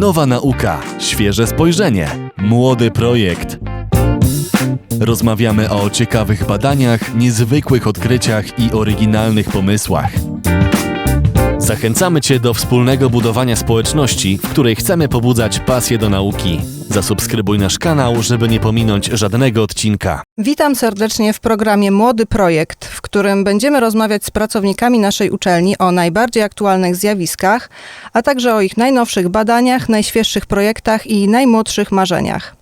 Nowa nauka, świeże spojrzenie, młody projekt. Rozmawiamy o ciekawych badaniach, niezwykłych odkryciach i oryginalnych pomysłach. Zachęcamy Cię do wspólnego budowania społeczności, w której chcemy pobudzać pasję do nauki. Zasubskrybuj nasz kanał, żeby nie pominąć żadnego odcinka. Witam serdecznie w programie Młody Projekt, w którym będziemy rozmawiać z pracownikami naszej uczelni o najbardziej aktualnych zjawiskach, a także o ich najnowszych badaniach, najświeższych projektach i najmłodszych marzeniach.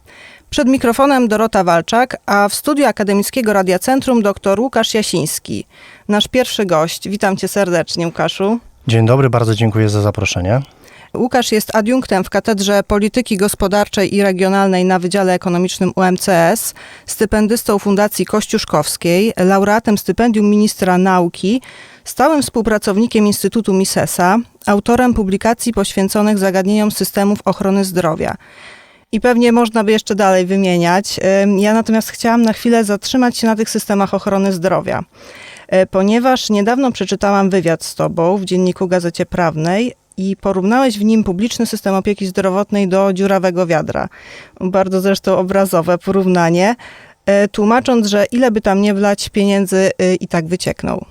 Przed mikrofonem Dorota Walczak, a w studiu Akademickiego Radia Centrum dr Łukasz Jasiński, nasz pierwszy gość. Witam cię serdecznie, Łukaszu. Dzień dobry, bardzo dziękuję za zaproszenie. Łukasz jest adiunktem w Katedrze Polityki Gospodarczej i Regionalnej na Wydziale Ekonomicznym UMCS, stypendystą Fundacji Kościuszkowskiej, laureatem stypendium ministra nauki, stałym współpracownikiem Instytutu Misesa, autorem publikacji poświęconych zagadnieniom systemów ochrony zdrowia. I pewnie można by jeszcze dalej wymieniać. Ym, Ja natomiast chciałam na chwilę zatrzymać się na tych systemach ochrony zdrowia, E, ponieważ niedawno przeczytałam wywiad z Tobą w dzienniku Gazecie Prawnej i porównałeś w nim publiczny system opieki zdrowotnej do dziurawego wiadra. Bardzo zresztą obrazowe porównanie, e, tłumacząc, że ile by tam nie wlać pieniędzy e, i tak wyciekną.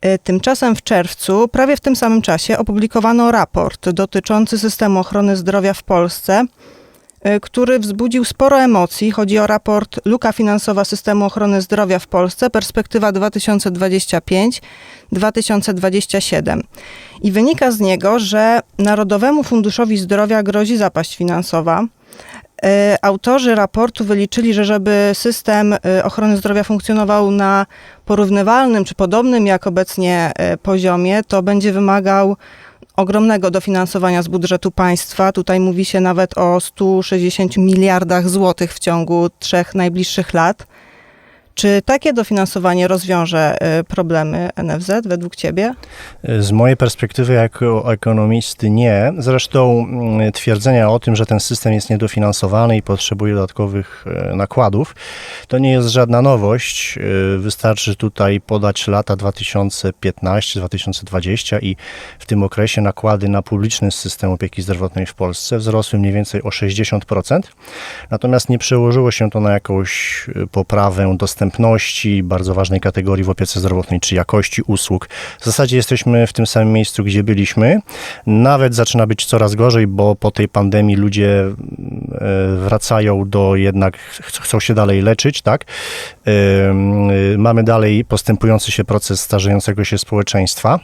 E, Tymczasem w czerwcu, prawie w tym samym czasie, opublikowano raport dotyczący systemu ochrony zdrowia w Polsce, który wzbudził sporo emocji. Chodzi o raport Luka finansowa systemu ochrony zdrowia w Polsce, perspektywa 2025-2027. I wynika z niego, że Narodowemu Funduszowi Zdrowia grozi zapaść finansowa. E, Autorzy raportu wyliczyli, że żeby system e, ochrony zdrowia funkcjonował na porównywalnym czy podobnym jak obecnie e, poziomie, to będzie wymagał ogromnego dofinansowania z budżetu państwa. Tutaj mówi się nawet o 160 miliardach złotych w ciągu trzech najbliższych lat. Czy takie dofinansowanie rozwiąże e, problemy NFZ według Ciebie? Z mojej perspektywy jako ekonomisty nie. Zresztą mm, twierdzenia o tym, że ten system jest niedofinansowany i potrzebuje dodatkowych e, nakładów, to nie jest żadna nowość. E, Wystarczy tutaj podać lata 2015-2020 i w tym okresie nakłady na publiczny system opieki zdrowotnej w Polsce wzrosły mniej więcej o 60%. Natomiast nie przełożyło się to na jakąś e, poprawę dostępności, bardzo ważnej kategorii w opiece zdrowotnej, czy jakości usług. W zasadzie jesteśmy w tym samym miejscu, gdzie byliśmy. Nawet zaczyna być coraz gorzej, bo po tej pandemii ludzie e, wracają do jednak, ch- chcą się dalej leczyć, tak? E, Mamy dalej postępujący się proces starzejącego się społeczeństwa.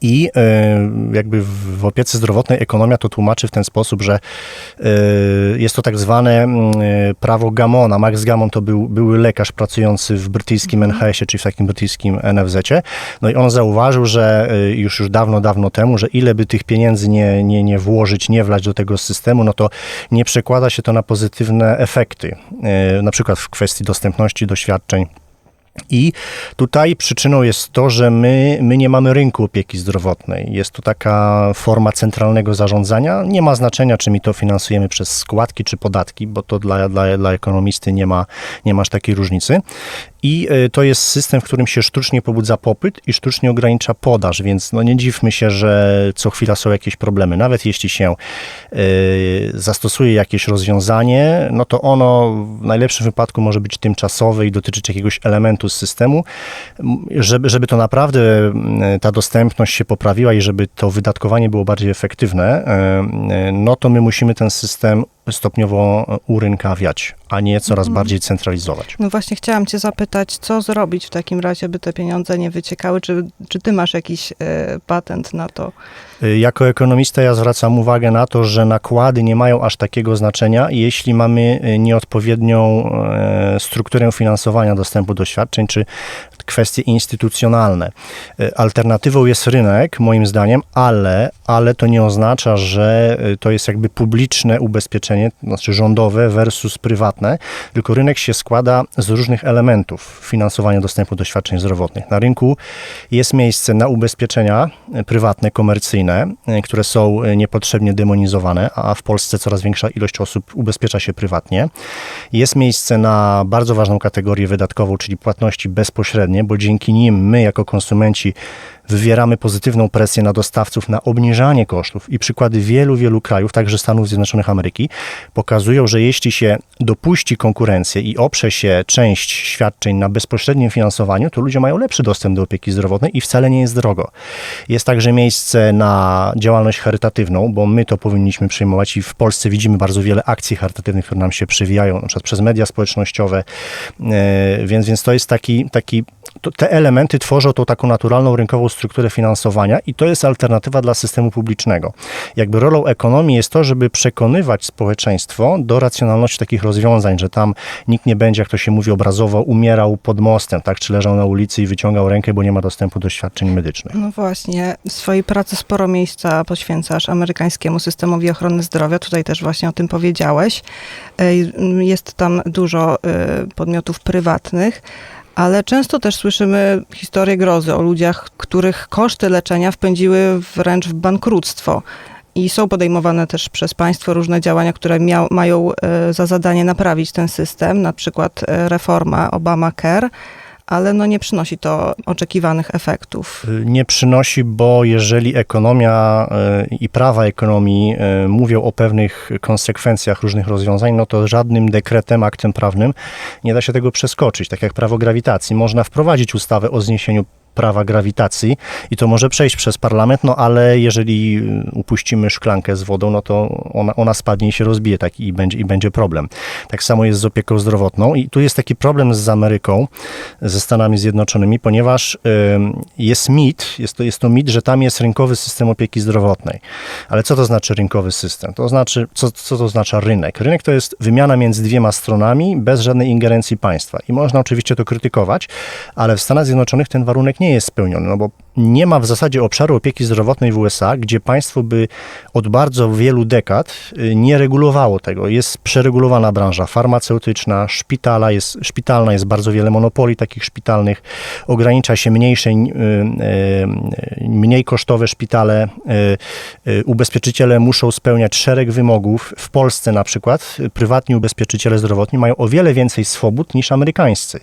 I e, jakby w opiece zdrowotnej ekonomia to tłumaczy w ten sposób, że e, jest to tak zwane e, prawo Gamona. Max Gamon to był były lekarz pracujący w brytyjskim NHS-ie, czyli w takim brytyjskim NFZ-cie. No i on zauważył, że już już dawno, dawno temu, że ile by tych pieniędzy nie, nie, nie włożyć, nie wlać do tego systemu, no to nie przekłada się to na pozytywne efekty. Na przykład w kwestii dostępności do świadczeń i tutaj przyczyną jest to, że my, my nie mamy rynku opieki zdrowotnej. Jest to taka forma centralnego zarządzania. Nie ma znaczenia, czy my to finansujemy przez składki czy podatki, bo to dla, dla, dla ekonomisty nie ma, nie ma aż takiej różnicy. I y, to jest system, w którym się sztucznie pobudza popyt i sztucznie ogranicza podaż, więc no nie dziwmy się, że co chwila są jakieś problemy. Nawet jeśli się y, zastosuje jakieś rozwiązanie, no to ono w najlepszym wypadku może być tymczasowe i dotyczyć jakiegoś elementu z systemu. Żeby, żeby to naprawdę ta dostępność się poprawiła i żeby to wydatkowanie było bardziej efektywne, y, no to my musimy ten system stopniowo urynkawiać, a nie coraz bardziej centralizować. No właśnie chciałam Cię zapytać, co zrobić w takim razie, by te pieniądze nie wyciekały? Czy, czy Ty masz jakiś e, patent na to? Y, Jako ekonomista ja zwracam uwagę na to, że nakłady nie mają aż takiego znaczenia, jeśli mamy y, nieodpowiednią e, strukturę finansowania dostępu do świadczeń, czy kwestie instytucjonalne. Y, Alternatywą jest rynek, moim zdaniem, ale, ale to nie oznacza, że y, to jest jakby publiczne ubezpieczenie, znaczy rządowe versus prywatne, tylko rynek się składa z różnych elementów finansowania dostępu do świadczeń zdrowotnych. Na rynku jest miejsce na ubezpieczenia y, prywatne, komercyjne, które są niepotrzebnie demonizowane, a w Polsce coraz większa ilość osób ubezpiecza się prywatnie. Jest miejsce na bardzo ważną kategorię wydatkową, czyli płatności bezpośrednie, bo dzięki nim my jako konsumenci wywieramy pozytywną presję na dostawców na obniżanie kosztów i przykłady wielu, wielu krajów, także Stanów Zjednoczonych Ameryki, pokazują, że jeśli się dopuści konkurencję i oprze się część świadczeń na bezpośrednim finansowaniu, to ludzie mają lepszy dostęp do opieki zdrowotnej i wcale nie jest drogo. Jest także miejsce na działalność charytatywną, bo my to powinniśmy przyjmować i w Polsce widzimy bardzo wiele akcji charytatywnych, które nam się przewijają, na przykład przez media społecznościowe, E, więc, więc to jest taki, taki te elementy tworzą tą taką naturalną rynkową strukturę finansowania i to jest alternatywa dla systemu publicznego. Jakby rolą ekonomii jest to, żeby przekonywać społeczeństwo do racjonalności takich rozwiązań, że tam nikt nie będzie, jak to się mówi obrazowo, umierał pod mostem, tak, czy leżał na ulicy i wyciągał rękę, bo nie ma dostępu do świadczeń medycznych. No właśnie, w swojej pracy sporo miejsca poświęcasz amerykańskiemu systemowi ochrony zdrowia. Tutaj też właśnie o tym powiedziałeś. Jest tam dużo y, podmiotów prywatnych. Ale często też słyszymy historie grozy o ludziach, których koszty leczenia wpędziły wręcz w bankructwo. I są podejmowane też przez państwo różne działania, które miał, mają e, za zadanie naprawić ten system, na przykład e, reforma Obamacare, ale no nie przynosi to oczekiwanych efektów. Nie przynosi, bo jeżeli ekonomia y, i prawa ekonomii y, mówią o pewnych konsekwencjach różnych rozwiązań, no to żadnym dekretem, aktem prawnym nie da się tego przeskoczyć. Tak jak prawo grawitacji. Można wprowadzić ustawę o zniesieniu prawa grawitacji i to może przejść przez parlament, no ale jeżeli upuścimy szklankę z wodą, no to ona, ona spadnie i się rozbije tak, i, będzie, i będzie problem. Tak samo jest z opieką zdrowotną i tu jest taki problem z Ameryką, ze Stanami Zjednoczonymi, ponieważ jest mit, jest to, jest to mit, że tam jest rynkowy system opieki zdrowotnej. Ale co to znaczy rynkowy system? To znaczy, co, co to oznacza rynek? Rynek to jest wymiana między dwiema stronami bez żadnej ingerencji państwa. I można oczywiście to krytykować, ale w Stanach Zjednoczonych ten warunek nie jest spełniony, no bo nie ma w zasadzie obszaru opieki zdrowotnej w USA, gdzie państwo by od bardzo wielu dekad y, nie regulowało tego. Jest przeregulowana branża farmaceutyczna, szpitala jest, szpitalna, jest bardzo wiele monopoli takich szpitalnych, ogranicza się mniejsze, y, y, mniej kosztowe szpitale. Ubezpieczyciele muszą spełniać szereg wymogów. W Polsce na przykład prywatni ubezpieczyciele zdrowotni mają o wiele więcej swobód niż amerykańscy.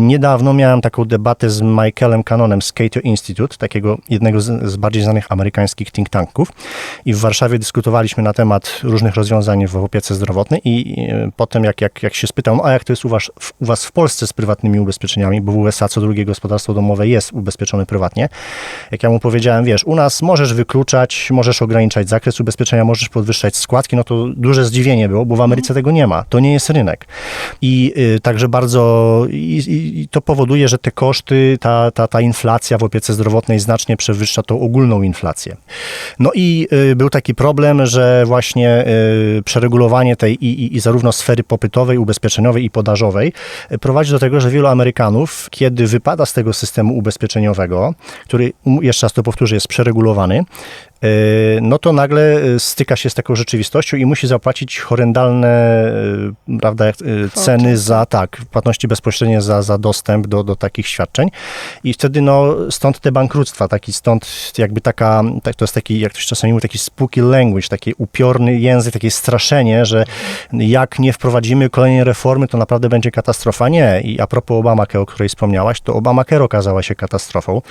Niedawno miałem taką debatę z Michaelem Canonem z Cato Institute, takiego jednego z, z bardziej znanych amerykańskich think tanków. I w Warszawie dyskutowaliśmy na temat różnych rozwiązań w opiece zdrowotnej i y, potem jak, jak, jak się spytał, no a jak to jest u was, w, u was w Polsce z prywatnymi ubezpieczeniami, bo w USA co drugie gospodarstwo domowe jest ubezpieczone prywatnie, jak ja mu powiedziałem, wiesz, u nas możesz wykluczać, możesz ograniczać zakres ubezpieczenia, możesz podwyższać składki, no to duże zdziwienie było, bo w Ameryce tego nie ma. To nie jest rynek. I y, także bardzo, i, i to powoduje, że te koszty, ta, ta, ta inflacja w opiece zdrowotnej znacznie przewyższa tą ogólną inflację. No i y, był taki problem, że właśnie y, przeregulowanie tej i, i, i zarówno sfery popytowej, ubezpieczeniowej i podażowej y, prowadzi do tego, że wielu Amerykanów, kiedy wypada z tego systemu ubezpieczeniowego, który, um, jeszcze raz to powtórzę, jest przeregulowany, no to nagle y, styka się z taką rzeczywistością i musi zapłacić horrendalne y, prawda, ceny za tak, płatności bezpośrednie za, za dostęp do, do takich świadczeń. I wtedy no, stąd te bankructwa, taki stąd jakby taka, tak, to jest taki, jak ktoś czasami mówi, taki spooky language, taki upiorny język, takie straszenie, że jak nie wprowadzimy kolejnej reformy, to naprawdę będzie katastrofa. Nie. I a propos Obamacare, o której wspomniałaś, to Obamacare okazała się katastrofą,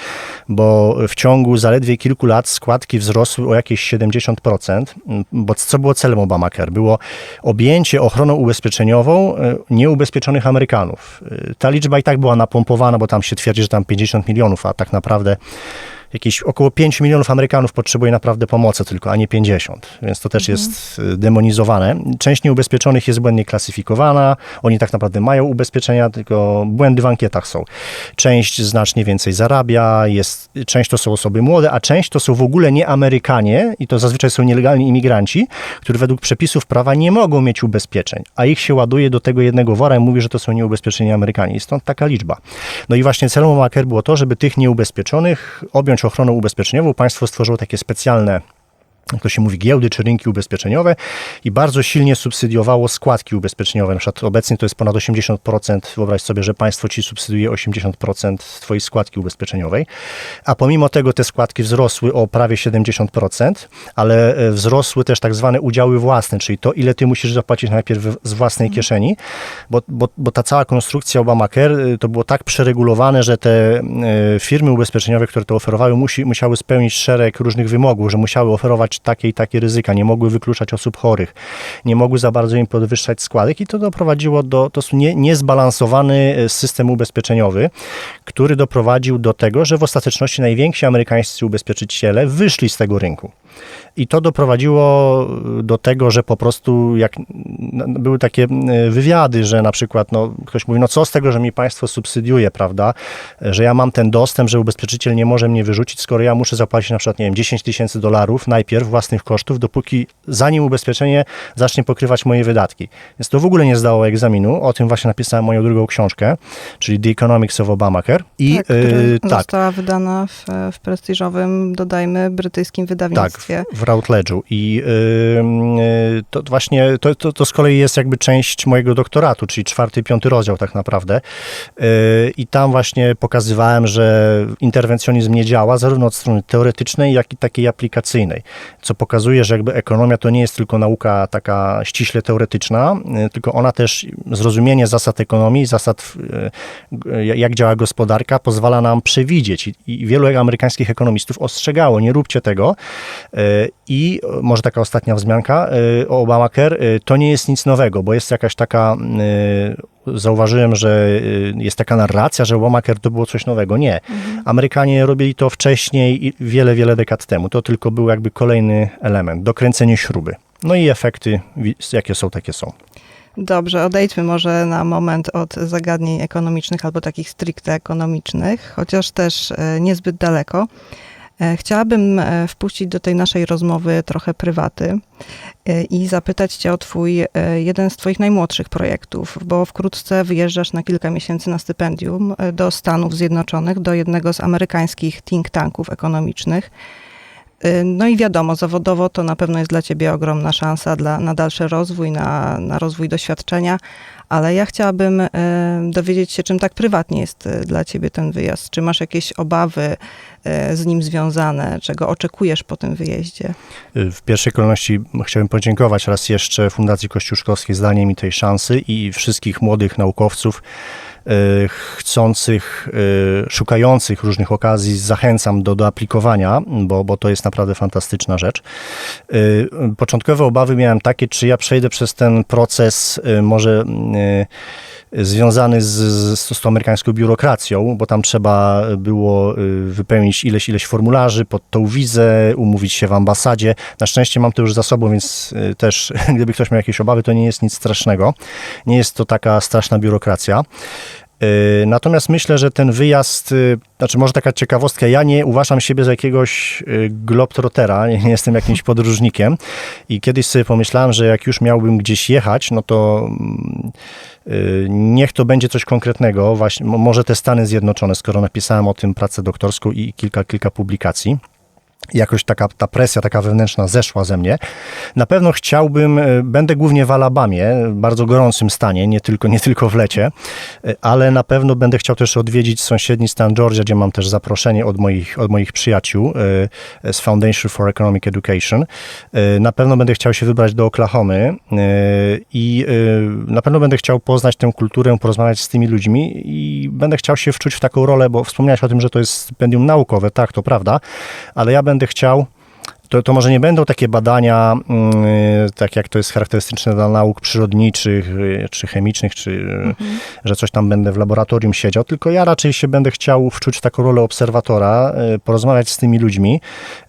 bo w ciągu zaledwie kilku lat składki wzrosły o jakieś 70%, bo co było celem Obamacare? Było objęcie ochroną ubezpieczeniową e, nieubezpieczonych Amerykanów. E, Ta liczba i tak była napompowana, bo tam się twierdzi, że tam 50 milionów, a tak naprawdę jakieś około 5 milionów Amerykanów potrzebuje naprawdę pomocy tylko, a nie 50, więc to też jest y, demonizowane. Część nieubezpieczonych jest błędnie klasyfikowana, oni tak naprawdę mają ubezpieczenia, tylko błędy w ankietach są. Część znacznie więcej zarabia, jest, część to są osoby młode, a część to są w ogóle nie Amerykanie i to zazwyczaj są nielegalni imigranci, którzy według przepisów prawa nie mogą mieć ubezpieczeń, a ich się ładuje do tego jednego wora i mówi, że to są nieubezpieczeni Amerykanie i stąd taka liczba. No i właśnie celem Obamacare było to, żeby tych nieubezpieczonych objąć ochroną ubezpieczeniową. Państwo stworzyło takie specjalne jak to się mówi, giełdy czy rynki ubezpieczeniowe i bardzo silnie subsydiowało składki ubezpieczeniowe. Na przykład obecnie to jest ponad 80%. Wyobraź sobie, że państwo ci subsydiuje 80% twojej składki ubezpieczeniowej, a pomimo tego te składki wzrosły o prawie 70%, ale e, wzrosły też tak zwane udziały własne, czyli to, ile ty musisz zapłacić najpierw z własnej kieszeni, bo, bo, bo ta cała konstrukcja Obamacare y, to było tak przeregulowane, że te e, firmy ubezpieczeniowe, które to oferowały, musi, musiały spełnić szereg różnych wymogów, że musiały oferować takie i takie ryzyka, nie mogły wykluczać osób chorych, nie mogły za bardzo im podwyższać składek i to doprowadziło do, jest nie, niezbalansowany e, system ubezpieczeniowy, który doprowadził do tego, że w ostateczności najwięksi amerykańscy ubezpieczyciele wyszli z tego rynku. I to doprowadziło do tego, że po prostu jak no, były takie e, wywiady, że na przykład no, ktoś mówi, no co z tego, że mi państwo subsydiuje, prawda, że ja mam ten dostęp, że ubezpieczyciel nie może mnie wyrzucić, skoro ja muszę zapłacić na przykład, nie wiem, 10 tysięcy dolarów najpierw własnych kosztów, dopóki zanim ubezpieczenie zacznie pokrywać moje wydatki. Więc to w ogóle nie zdało egzaminu, o tym właśnie napisałem moją drugą książkę, czyli The Economics of Obamacare. I tak, która y, tak, została wydana w, w prestiżowym, dodajmy, brytyjskim Tak, wydawnictwie. w, Routledge'u. I y, y, to właśnie, to, to, to z kolei jest jakby część mojego doktoratu, czyli czwarty, piąty rozdział tak naprawdę. Y, I tam właśnie pokazywałem, że interwencjonizm nie działa zarówno od strony teoretycznej, jak i takiej aplikacyjnej, co pokazuje, że jakby ekonomia to nie jest tylko nauka taka ściśle teoretyczna, y, tylko ona też, zrozumienie zasad ekonomii, zasad y, y, jak działa gospodarka, pozwala nam przewidzieć. I, I wielu amerykańskich ekonomistów ostrzegało, nie róbcie tego. Y, I może taka ostatnia wzmianka y, o Obamacare, y, to nie jest nic nowego, bo jest jakaś taka, zauważyłem, że jest taka narracja, że Obamacare to było coś nowego. Nie. Amerykanie robili to wcześniej i wiele, wiele dekad temu. To tylko był jakby kolejny element, dokręcenie śruby. No i efekty, jakie są, takie są. Dobrze, odejdźmy może na moment od zagadnień ekonomicznych albo takich stricte ekonomicznych, chociaż też e, niezbyt daleko. E, Chciałabym e, wpuścić do tej naszej rozmowy trochę prywaty e, i zapytać Cię o Twój, jeden z Twoich najmłodszych projektów, bo wkrótce wyjeżdżasz na kilka miesięcy na stypendium do Stanów Zjednoczonych, do jednego z amerykańskich think tanków ekonomicznych. No i wiadomo, zawodowo to na pewno jest dla Ciebie ogromna szansa dla, na dalszy rozwój, na, na rozwój doświadczenia, ale ja chciałabym y, dowiedzieć się, czym tak prywatnie jest y, dla Ciebie ten wyjazd. Czy masz jakieś obawy y, z nim związane, czego oczekujesz po tym wyjeździe? W pierwszej kolejności chciałbym podziękować raz jeszcze Fundacji Kościuszkowskiej za danie mi tej szansy i wszystkich młodych naukowców e, chcących, e, szukających różnych okazji zachęcam do, do aplikowania, bo, bo to jest naprawdę fantastyczna rzecz. E, Początkowe obawy miałem takie, czy ja przejdę przez ten proces e, może e, związany z, z, z tą amerykańską biurokracją, bo tam trzeba było y, wypełnić ileś, ileś formularzy pod tą wizę, umówić się w ambasadzie. Na szczęście mam to już za sobą, więc y, też gdyby ktoś miał jakieś obawy, to nie jest nic strasznego. Nie jest to taka straszna biurokracja. Y, Natomiast myślę, że ten wyjazd, y, znaczy może taka ciekawostka, ja nie uważam siebie za jakiegoś y, globtrotera, nie jestem jakimś podróżnikiem i kiedyś sobie pomyślałem, że jak już miałbym gdzieś jechać, no to mm, niech to będzie coś konkretnego, właśnie, mo- może te Stany Zjednoczone, skoro napisałem o tym pracę doktorską i kilka, kilka publikacji jakoś taka ta presja taka wewnętrzna zeszła ze mnie. Na pewno chciałbym, e, będę głównie w Alabamie, bardzo gorącym stanie, nie tylko, nie tylko w lecie, e, ale na pewno będę chciał też odwiedzić sąsiedni stan Georgia, gdzie mam też zaproszenie od moich, od moich przyjaciół e, z Foundation for Economic Education. Na pewno będę chciał się wybrać do Oklahomy i na pewno będę chciał poznać tę kulturę, porozmawiać z tymi ludźmi i będę chciał się wczuć w taką rolę, bo wspomniałeś o tym, że to jest stypendium naukowe, tak, to prawda, ale ja będę chciał to, to może nie będą takie badania, mm, tak jak to jest charakterystyczne dla nauk przyrodniczych, y, czy chemicznych, czy y, że coś tam będę w laboratorium siedział, tylko ja raczej się będę chciał wczuć w taką rolę obserwatora, y, porozmawiać z tymi ludźmi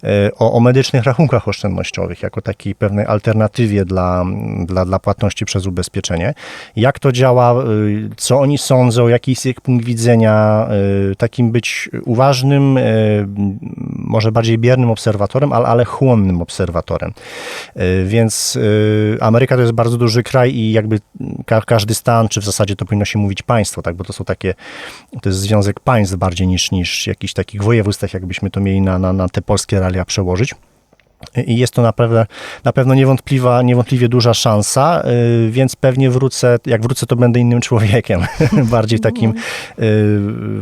y, o, o medycznych rachunkach oszczędnościowych, jako takiej pewnej alternatywie dla, dla, dla płatności przez ubezpieczenie. Jak to działa, y, co oni sądzą, jaki jest ich punkt widzenia, y, takim być uważnym, y, może bardziej biernym obserwatorem, ale, ale chłonnym obserwatorem. Y, Więc y, Ameryka to jest bardzo duży kraj i jakby ka każdy stan, czy w zasadzie to powinno się mówić państwo, tak, bo to są takie, to jest związek państw bardziej niż, niż jakichś takich województw, tak jakbyśmy to mieli na, na, na te polskie realia przełożyć. I jest to naprawdę, na pewno niewątpliwa, niewątpliwie duża szansa, y, więc pewnie wrócę, jak wrócę, to będę innym człowiekiem, bardziej takim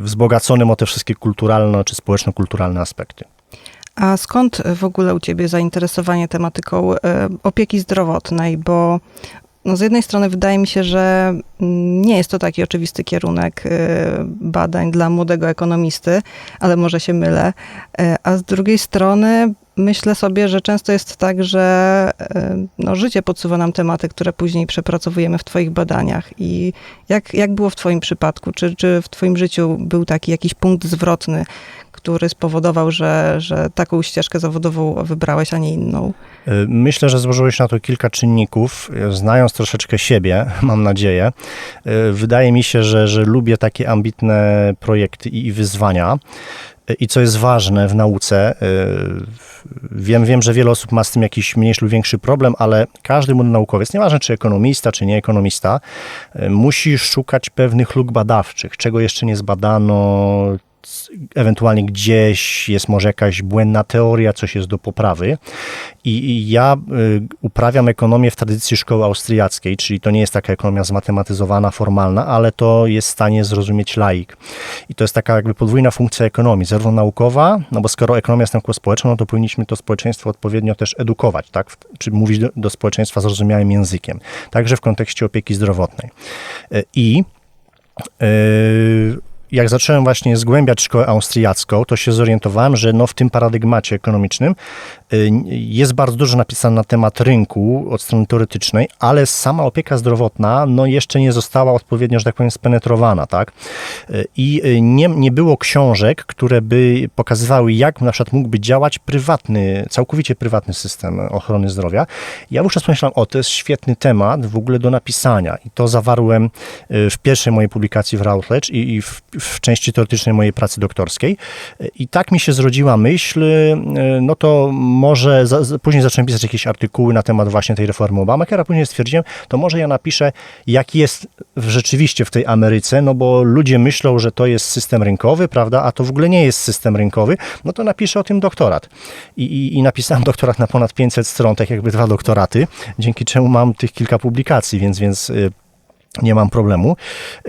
wzbogaconym o te wszystkie kulturalne czy społeczno-kulturalne aspekty. A skąd w ogóle u ciebie zainteresowanie tematyką e, opieki zdrowotnej? Bo no z jednej strony wydaje mi się, że nie jest to taki oczywisty kierunek e, badań dla młodego ekonomisty, ale może się mylę. E, A z drugiej strony myślę sobie, że często jest tak, że no, życie podsuwa nam tematy, które później przepracowujemy w Twoich badaniach. I jak, jak było w Twoim przypadku? Czy, czy w Twoim życiu był taki jakiś punkt zwrotny, który spowodował, że, że taką ścieżkę zawodową wybrałeś, a nie inną? Y, Myślę, że złożyło się na to kilka czynników. Y, Znając troszeczkę siebie, mam nadzieję, y, wydaje mi się, że, że lubię takie ambitne projekty i wyzwania. I co jest ważne w nauce, wiem, wiem, że wiele osób ma z tym jakiś mniejszy lub większy problem, ale każdy młody naukowiec, nieważne czy ekonomista, czy nie ekonomista, musi szukać pewnych luk badawczych, czego jeszcze nie zbadano, ewentualnie gdzieś jest może jakaś błędna teoria, coś jest do poprawy. I, i ja y, uprawiam ekonomię w tradycji szkoły austriackiej, czyli to nie jest taka ekonomia zmatematyzowana, formalna, ale to jest w stanie zrozumieć laik. I to jest taka jakby podwójna funkcja ekonomii, zarówno naukowa, no bo skoro ekonomia jest nauką społeczną, no to powinniśmy to społeczeństwo odpowiednio też edukować, tak? Czy mówić do, do społeczeństwa zrozumiałym językiem, także w kontekście opieki zdrowotnej. Y, I Yy, jak zacząłem właśnie zgłębiać szkołę austriacką, to się zorientowałem, że no w tym paradygmacie ekonomicznym jest bardzo dużo napisane na temat rynku od strony teoretycznej, ale sama opieka zdrowotna no jeszcze nie została odpowiednio, że tak powiem, spenetrowana, tak? Y, I y, nie, nie było książek, które by pokazywały, jak na przykład mógłby działać prywatny, całkowicie prywatny system ochrony zdrowia. Ja wówczas pomyślałem, o, to jest świetny temat w ogóle do napisania i to zawarłem y, w pierwszej mojej publikacji w Routledge i, i w, w części teoretycznej mojej pracy doktorskiej. Y, I tak mi się zrodziła myśl, y, no to może, za, później zacząłem pisać jakieś artykuły na temat właśnie tej reformy Obamacare, a później stwierdziłem, to może ja napiszę, jak jest rzeczywiście w tej Ameryce, no bo ludzie myślą, że to jest system rynkowy, prawda, a to w ogóle nie jest system rynkowy, no to napiszę o tym doktorat. I, i, i napisałem doktorat na ponad 500 stron, tak jakby dwa doktoraty, dzięki czemu mam tych kilka publikacji, więc, więc y, nie mam problemu.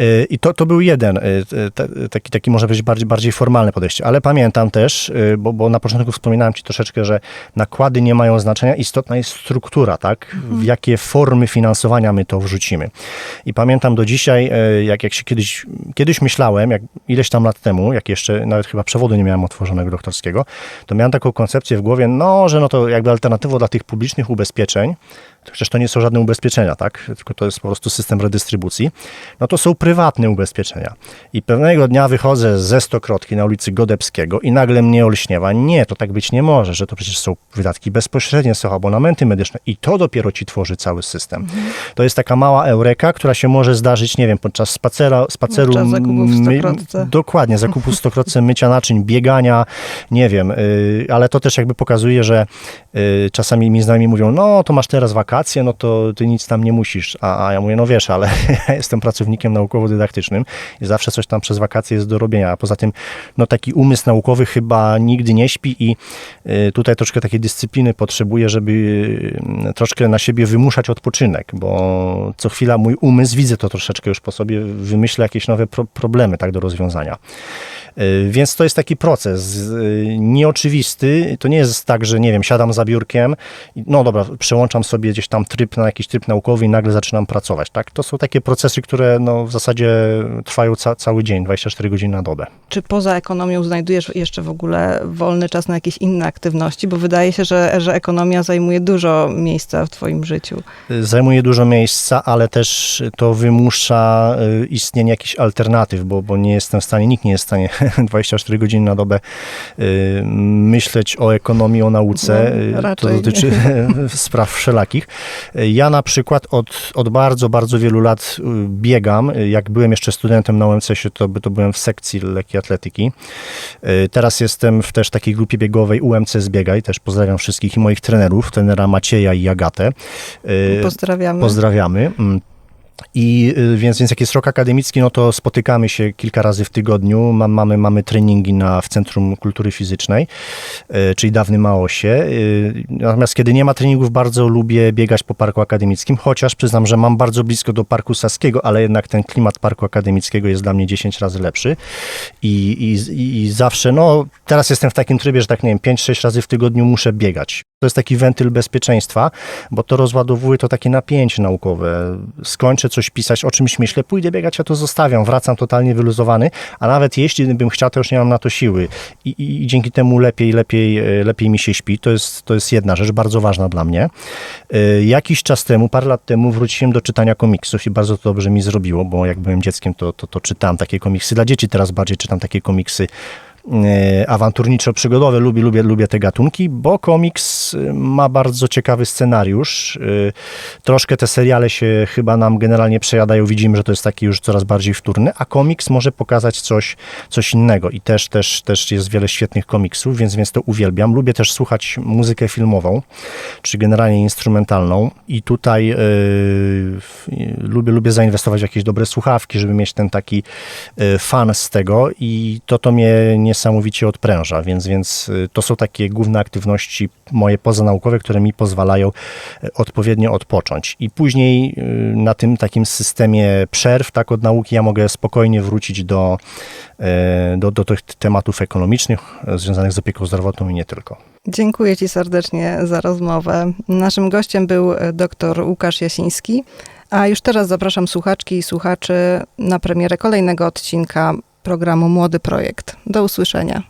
Y, I to, to był jeden, y, taki, taki może być bardziej, bardziej formalne podejście, ale pamiętam też, y, bo, bo na początku wspominałem Ci troszeczkę, że nakłady nie mają znaczenia, istotna jest struktura, tak? W jakie formy finansowania my to wrzucimy. I pamiętam do dzisiaj, jak, jak się kiedyś, kiedyś myślałem, jak ileś tam lat temu, jak jeszcze nawet chyba przewodu nie miałem otworzonego doktorskiego, to miałem taką koncepcję w głowie, no, że no to jakby alternatywą dla tych publicznych ubezpieczeń, przecież to nie są żadne ubezpieczenia, tak? Tylko to jest po prostu system redystrybucji. No to są prywatne ubezpieczenia. I pewnego dnia wychodzę ze Stokrotki na ulicy Godebskiego i nagle mnie olśniewa. Nie, to tak być nie może, że to przecież są wydatki bezpośrednie, są abonamenty medyczne i to dopiero ci tworzy cały system. To jest taka mała eureka, która się może zdarzyć, nie wiem, podczas spacera, spaceru. Podczas zakupów w Stokrotce. Dokładnie, zakupu w Stokrotce, mycia naczyń, biegania, nie wiem, y, ale to też jakby pokazuje, że y, czasami mi znajomi mówią, no to masz teraz wakacje, no to ty nic tam nie musisz, a, a ja mówię, no wiesz, ale ja jestem pracownikiem naukowo-dydaktycznym i zawsze coś tam przez wakacje jest do robienia, a poza tym, no taki umysł naukowy chyba nigdy nie śpi i y, tutaj troszkę takiej dyscypliny potrzebuję, żeby y, troszkę na siebie wymuszać odpoczynek, bo co chwila mój umysł, widzę to troszeczkę już po sobie, wymyśla jakieś nowe pro problemy tak do rozwiązania. Y, Więc to jest taki proces y, nieoczywisty. To nie jest tak, że nie wiem, siadam za biurkiem, no dobra, przełączam sobie gdzieś tam tryb na jakiś tryb naukowy i nagle zaczynam pracować. Tak? To są takie procesy, które no, w zasadzie trwają ca cały dzień, 24 godziny na dobę. Czy poza ekonomią znajdujesz jeszcze w ogóle wolny czas na jakieś inne aktywności? Bo wydaje się, że, że ekonomia zajmuje dużo miejsca w Twoim życiu. Y, Zajmuje dużo miejsca, ale też to wymusza istnienie jakichś alternatyw, bo, bo nie jestem w stanie, nikt nie jest w stanie 24 godziny na dobę y, myśleć o ekonomii, o nauce. No, Y, to dotyczy spraw wszelakich. Ja na przykład od, od bardzo, bardzo wielu lat y, biegam. Jak byłem jeszcze studentem na UMCS-ie, to, to byłem w sekcji lekkiej atletyki. Teraz jestem w też takiej grupie biegowej UMCS Biegaj. Też pozdrawiam wszystkich i moich trenerów, trenera Macieja i Agatę. Pozdrawiamy. Pozdrawiamy. I y, więc, więc jak jest rok akademicki, no to spotykamy się kilka razy w tygodniu. Mam, mamy, mamy treningi na, w Centrum Kultury Fizycznej, y, czyli dawnym Maosie. Y, Natomiast kiedy nie ma treningów, bardzo lubię biegać po Parku Akademickim, chociaż przyznam, że mam bardzo blisko do Parku Saskiego, ale jednak ten klimat Parku Akademickiego jest dla mnie 10 razy lepszy. I, i, i zawsze, no teraz jestem w takim trybie, że tak nie wiem, 5-6 razy w tygodniu muszę biegać. To jest taki wentyl bezpieczeństwa, bo to rozładowuje to takie napięcie naukowe. Skończę coś pisać, o czymś myślę, pójdę biegać, ja to zostawiam, wracam totalnie wyluzowany, a nawet jeśli bym chciał, to już nie mam na to siły. I, i, i dzięki temu lepiej, lepiej, e, lepiej mi się śpi. To jest, to jest jedna rzecz bardzo ważna dla mnie. E, Jakiś czas temu, parę lat temu wróciłem do czytania komiksów i bardzo to dobrze mi zrobiło, bo jak byłem dzieckiem, to, to, to czytałem takie komiksy. Dla dzieci teraz bardziej czytam takie komiksy awanturniczo-przygodowe. Lubię, lubię, lubię te gatunki, bo komiks e, ma bardzo ciekawy scenariusz. E, Troszkę te seriale się chyba nam generalnie przejadają. Widzimy, że to jest taki już coraz bardziej wtórny, a komiks może pokazać coś, coś innego i też, też, też jest wiele świetnych komiksów, więc, więc to uwielbiam. Lubię też słuchać muzykę filmową, czy generalnie instrumentalną i tutaj e, w- lubię, lubię zainwestować w jakieś dobre słuchawki, żeby mieć ten taki e, fan z tego i to to mnie niesamowicie odpręża, więc, więc e, to są takie główne aktywności moje pozanaukowe, które mi pozwalają e, odpowiednio odpocząć. I później e, na tym takim systemie przerw, tak od nauki, ja mogę spokojnie wrócić do, e, do, do tych tematów ekonomicznych e, związanych z opieką zdrowotną i nie tylko. Dziękuję Ci serdecznie za rozmowę. Naszym gościem był dr Łukasz Jasiński, a już teraz zapraszam słuchaczki i słuchaczy na premierę kolejnego odcinka programu Młody Projekt. Do usłyszenia.